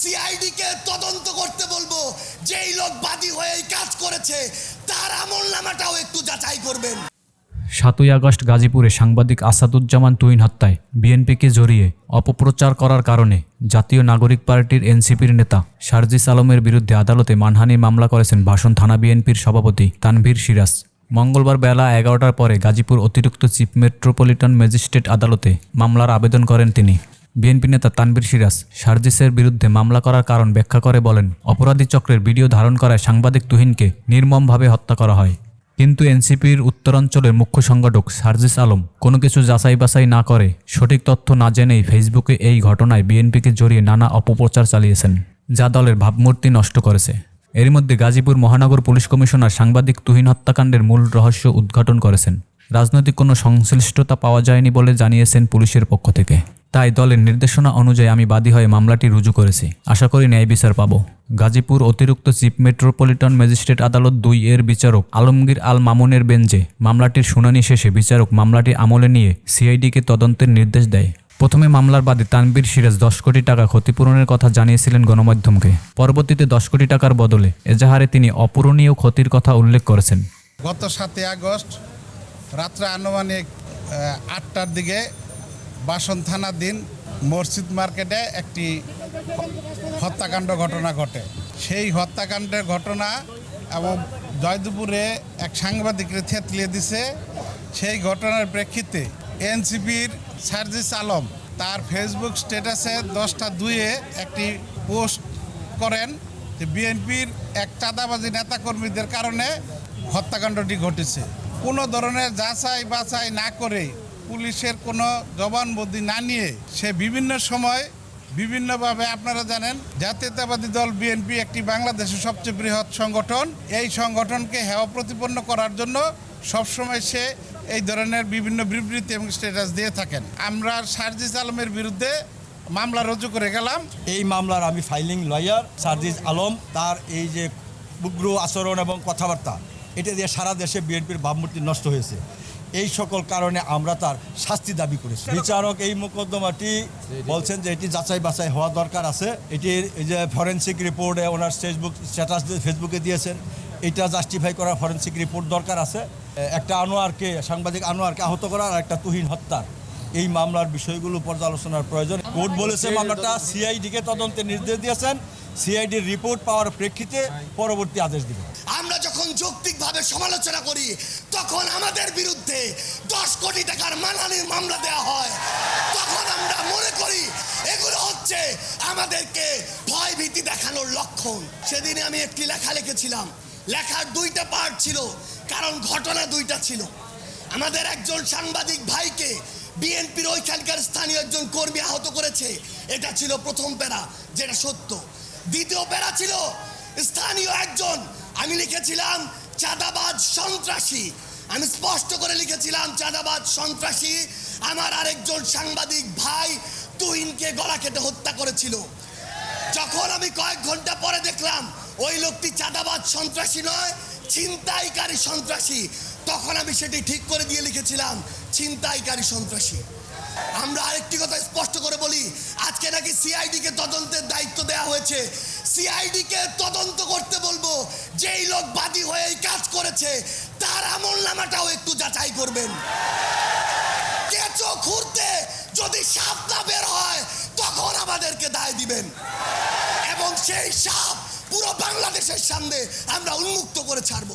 CID কে তদন্ত করতে বলব। যেই লোক বাদী হয়ে এই কাজ করেছে, তার আমল নামাটাও একটু যাচাই করবেন। সাতই আগস্ট গাজীপুরে সাংবাদিক আসাদুজ্জামান তুইন হত্যায় বিএনপিকে জড়িয়ে অপপ্রচার করার কারণে জাতীয় নাগরিক পার্টির এনসিপির নেতা শারজিস আলমের বিরুদ্ধে আদালতে মানহানি মামলা করেছেন ভাষণ থানা বিএনপির সভাপতি তানভীর সিরাজ। মঙ্গলবার বেলা এগারোটার পরে গাজীপুর অতিরিক্ত চিফ মেট্রোপলিটন ম্যাজিস্ট্রেট আদালতে মামলার আবেদন করেন তিনি। বিএনপি নেতা তানভীর সিরাজ সার্জিসের বিরুদ্ধে মামলা করার কারণ ব্যাখ্যা করে বলেন, অপরাধী চক্রের ভিডিও ধারণ করায় সাংবাদিক তুহিনকে নির্মমভাবে হত্যা করা হয়। কিন্তু এনসিপির উত্তরাঞ্চলের মুখ্য সংগঠক সার্জিস আলম কোনো কিছু যাচাই বাছাই না করে সঠিক তথ্য না জেনেই ফেসবুকে এই ঘটনায় বিএনপিকে জড়িয়ে নানা অপপ্রচার চালিয়েছেন, যা দলের ভাবমূর্তি নষ্ট করেছে। এর মধ্যে গাজীপুর মহানগর পুলিশ কমিশনার সাংবাদিক তুহিন হত্যাকাণ্ডের মূল রহস্য উদ্ঘাটন করেছেন। রাজনৈতিক কোনো সংশ্লিষ্টতা পাওয়া যায়নি বলে জানিয়েছেন পুলিশের পক্ষ থেকে। তাই দলের নির্দেশনা অনুযায়ী আমি বাদী হয়ে মামলাটি রুজু করেছি। আশা করি ন্যায় বিচার পাব। গাজীপুর অতিরিক্ত চিফ মেট্রোপলিটন ম্যাজিস্ট্রেট আদালত দুই এর বিচারক আলমগীর আল মামুনের বেঞ্চে মামলাটির শুনানি শেষে বিচারক মামলাটি আমলে নিয়ে সিআইডিকে তদন্তের নির্দেশ দেয়। প্রথমে মামলার বাদে তানবীর সিরাজ দশ কোটি টাকা ক্ষতিপূরণের কথা জানিয়েছিলেন গণমাধ্যমকে। পরবর্তীতে দশ কোটি টাকার বদলে এজাহারে তিনি অপূরণীয় ক্ষতির কথা উল্লেখ করেছেন। গত সাতই আগস্ট রাত্রে আনুমানিক আটটার দিকে বাসন থানাধীন মসজিদ মার্কেটে একটি হত্যাকাণ্ড ঘটনা ঘটে। সেই হত্যাকাণ্ডের ঘটনা এবং জয়দুপুরে এক সাংবাদিকরে থেতলিয়ে দিছে। সেই ঘটনার প্রেক্ষিতে এনসিপির সার্জিস আলম তার ফেসবুক স্ট্যাটাসে দশটা দুইয়ে একটি পোস্ট করেন যে, বিএনপির এক চাঁদাবাজি নেতাকর্মীদের কারণে হত্যাকাণ্ডটি ঘটেছে। কোনো ধরনের যাচাই বাছাই না করে পুলিশের কোনো জবানবন্দি না নিয়ে সে বিভিন্ন সময় বিভিন্নভাবে আপনারা জানেন জাতীয়তাবাদী দল বিএনপি একটি বাংলাদেশের সবচেয়ে বৃহৎ সংগঠন। এই সংগঠনকে হেওয়া প্রতিপন্ন করার জন্য সবসময় সে এই ধরনের বিভিন্ন বিবৃতি এবং স্ট্যাটাস দিয়ে থাকেন। আমরা সার্জিস আলমের বিরুদ্ধে মামলা রুজু করে গেলাম। এই মামলার আমি ফাইলিং লয়ার সার্জিস আলম, তার এই যে উগ্র আচরণ এবং কথাবার্তা এটা দিয়ে সারা দেশে বিএনপির ভাবমূর্তি নষ্ট হয়েছে। এই সকল কারণে আমরা তার শাস্তি দাবি করেছি। বিচারক এই মোকদ্দমাটি বলছেন যে এটি যাচাই বাছাই হওয়া দরকার আছে। এটির এই যে ফরেন্সিক রিপোর্টে ওনার ফেসবুক স্ট্যাটাস ফেসবুকে দিয়েছেন এটা জাস্টিফাই করার ফরেন্সিক রিপোর্ট দরকার আছে। একটা আনোয়ারকে সাংবাদিক আনোয়ারকে আহত করার আর একটা তুহিন হত্যার। এই মামলার বিষয়গুলো পর্যালোচনার প্রয়োজন। কোর্ট বলেছে মামলাটা সিআইডিকে তদন্তের নির্দেশ দিয়েছেন। সিআইডির রিপোর্ট পাওয়ার প্রেক্ষিতে পরবর্তী আদেশ দিবে। আমরা যখন যৌক্তিকভাবে সমালোচনা করি, তখন আমাদের বিরুদ্ধে দশ কোটি টাকার মানহানির মামলা দেওয়া হয়। তখন আমরা মনে করি, এগুলো হচ্ছে আমাদেরকে ভয় ভীতি দেখানোর লক্ষণ। সেদিনে আমি একটি লেখা লিখেছিলাম। লেখার দুইটা পার্ট ছিল, কারণ ঘটনা দুইটা ছিল। আমাদের একজন সাংবাদিক ভাইকে বিএনপির ওইখানকার স্থানীয় একজন কর্মী আহত করেছে। এটা ছিল প্রথম প্যারা, যেটা সত্য। দ্বিতীয় প্যারা ছিল, স্থানীয় একজন আমি লিখেছিলাম চাঁদাবাজ সন্ত্রাসী। আমি স্পষ্ট করে লিখেছিলাম চাঁদাবাজ সন্ত্রাসী। আমার আরেকজন সাংবাদিক ভাই তুহিনকে গলা কেটে হত্যা করেছিল। যখন আমি কয়েক ঘণ্টা পরে দেখলাম, ওই লোকটি চাঁদাবাজ সন্ত্রাসী নয়, ছিনতাইকারী সন্ত্রাসী। তখন আমি সেটি ঠিক করে দিয়ে লিখেছিলাম, ছিনতাইকারী সন্ত্রাসী। আমরা আরেকটি কথা স্পষ্ট করে বলি, আজকে নাকি সিআইডি কে তদন্তের দায়িত্ব দেওয়া হয়েছে। সিআইডি কে তদন্ত করতে বলব। যেই লোক বাদী হয়ে এই কাজ করেছে, তার আমল নামাটাও একটু যাচাই করবেন। কেঁচো খুঁড়তে যদি সাপ না বের হয়, তখন আমাদেরকে দায় দিবেন। এবং সেই সাপ পুরো বাংলাদেশের সামনে আমরা উন্মুক্ত করে ছাড়বো।